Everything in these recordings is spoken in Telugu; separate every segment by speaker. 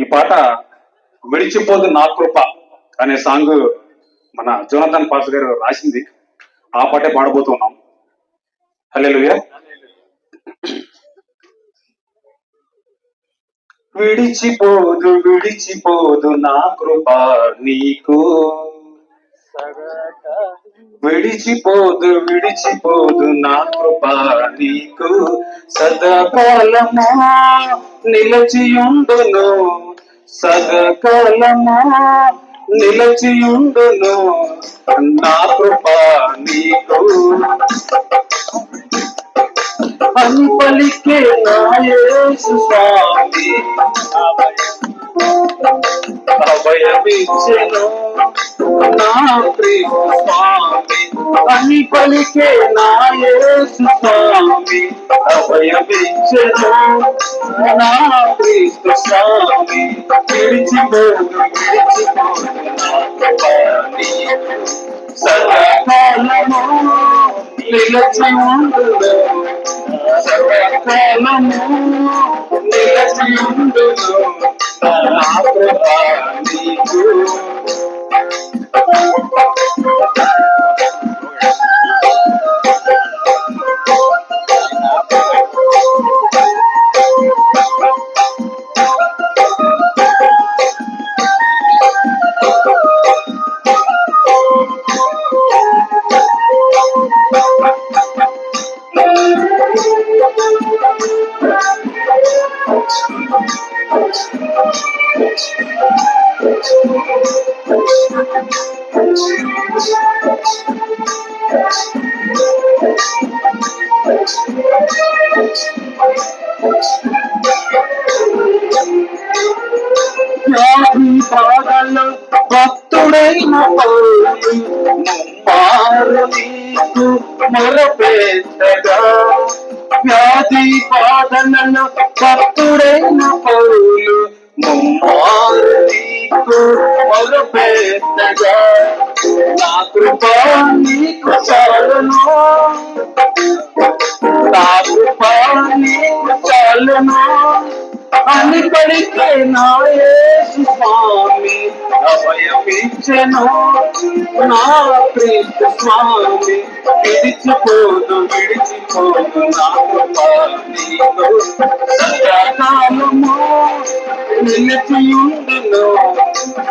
Speaker 1: ఈ పాట విడిచిపోదు నా కృప అనే సాంగ్ మన జోనతన్ పాస్ గారు రాసింది. ఆ పాటే పాడబోతున్నాం. హలో విడిచిపోదు విడిచిపోదు నా కృప నీకు. విడిచిపోదు విడిచిపోదు నా కృప నీకు. సదాకాలము నిలచియుండును. సదాకాలమా నిలచియుండును. నా కృప నీకు. అని పలికే నాయసు స్వామి. అభయమిచ్చెను నా ప్రేమ స్వామి అని పలికే నా యేసు స్వామి అభయమిచ్చెను నా ప్రేమ స్వామి విడిచిపోదు విడిచిపోదు సదాకాలము నిలచి ఉండును సదాకాలము నిలచి ఉండును నా కృప నీకు వ్యాధి బాధలు భక్తుడైన పౌరు ముమ్మారు నీకు మొరపెట్టగా వ్యాధి బాధలను భక్తుడైన పౌలు ముమ్మారు నీకు మొరపెట్టగా నా కృప నీకు చాలును నా కృప నీకు అని పడితే నాయసు స్వామి అభయమించను నా ప్రీత స్వామి విడిచిపోదు విడిచిపోదు నా కృప నీకు సదాకాలము నిలచియుండును సదాకాలము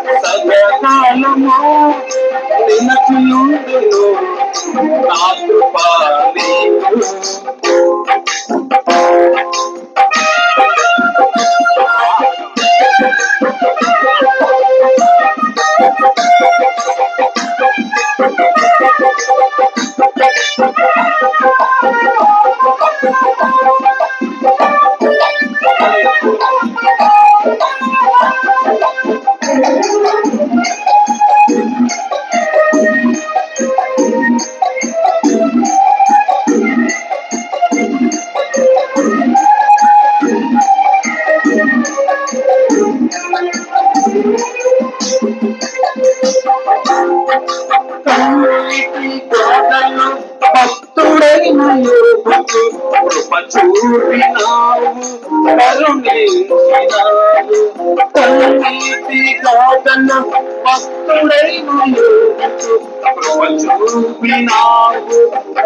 Speaker 1: కృప చూపినావు కరుణించినావు కన్నీటి గాథలు భక్తుడైన కృప చూపినావు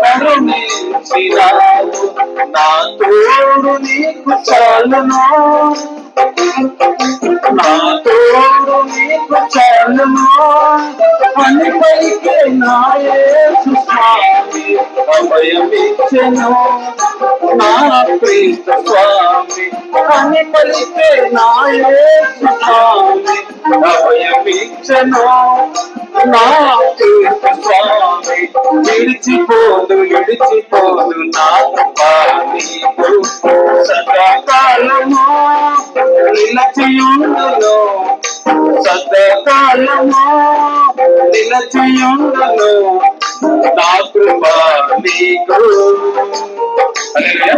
Speaker 1: కరుణించినావు నా తోడు నీకు చాలును నా తోడు నీకు చాలును అని పలికే నాయసు యేసు నా ప్రీత స్వామి అని పలికే నా స్వామి అభయమిచ్చెను నా ప్రీత స్వామి విడిచిపోదు విడిచిపోదు నా కృపా సదాకాలము నిలచియుండును. సదాకాలము నిలచియుండును. నా కృప నీకు హల్లెలూయా